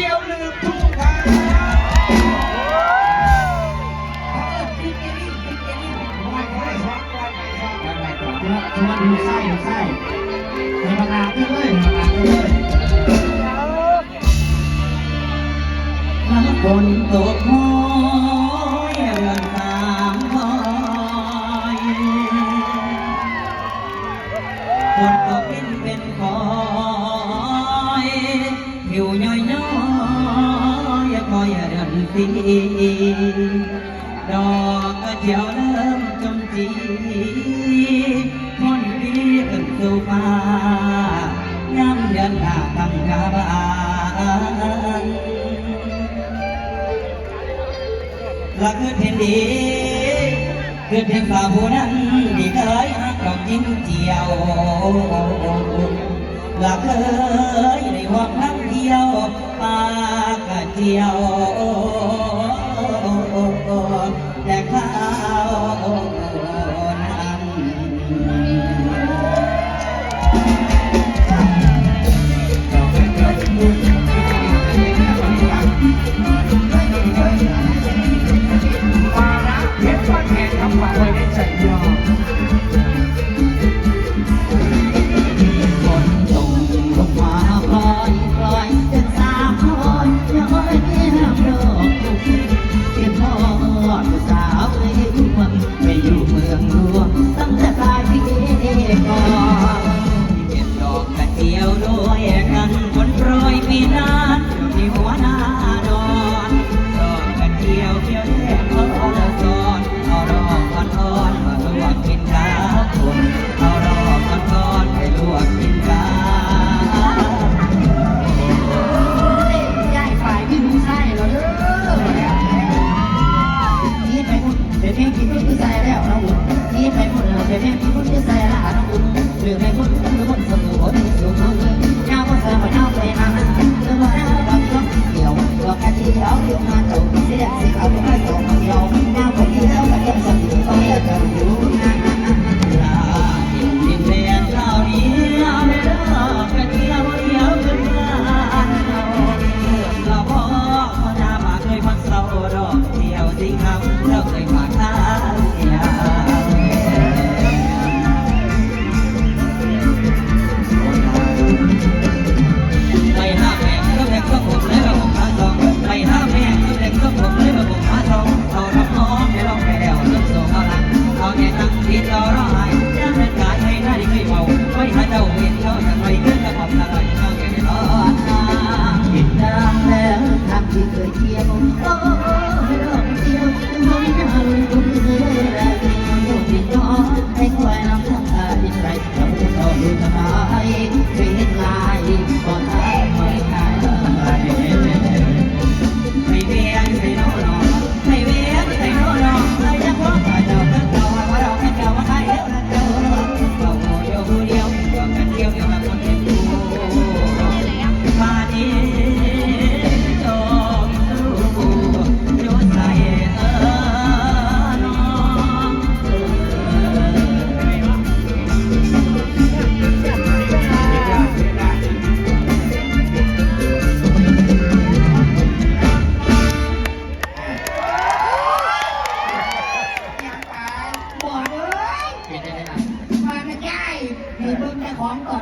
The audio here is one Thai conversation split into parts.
จียวลืมทุ่งครับชวนดูไส้ดูไส้ในบางนาด้วยในบางนาด้วยน้ำฝนตกห้อยเรือนตามคอยฝนตกเป็นเป็นคอยผิวย่อยีดอกกะเจียวเริ่มจมจีม่อนดีขึ้นสู่ฟ้าย้ำเดือนหน้าคำกาบานละคือเพียนดีคือเพียงสาวผู้นั้นดีเคยหักดอกจิ้มเจียวหลัะเคยในห้องน้ำเที่ยวปากะเจียว আপনারা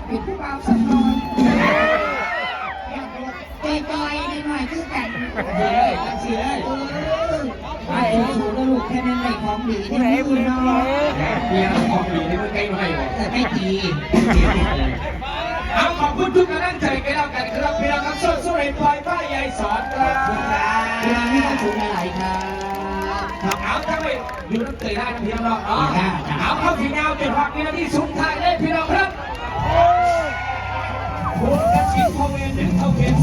ดป็นผู้บ่าวสำรองอยากโดดเตะจอยในหน่อยคือข่งเสียเสียลยไอ้สูงลูกแค่นั้นไม่ของหดีที่ไม่คุน้องเมียของดีที่ไม่ใกล้ไม่แต่ใกล้ดีเอาขอบคุณทุกกำลังใจกันแล้วกันครับพี่น้องครับสู้ๆเอ็นพลอยผ้าใยสอนครับคุณครับคุณไม่ต้องถูกหลายครับ ยุดตีได้พี่น้องเนาะเอาเข้าสีดาวจุดหักวินาทีสุดท้ายเลยพี่น้องครับคุณกระชินพงเวนหนึ่งเท่าเพียง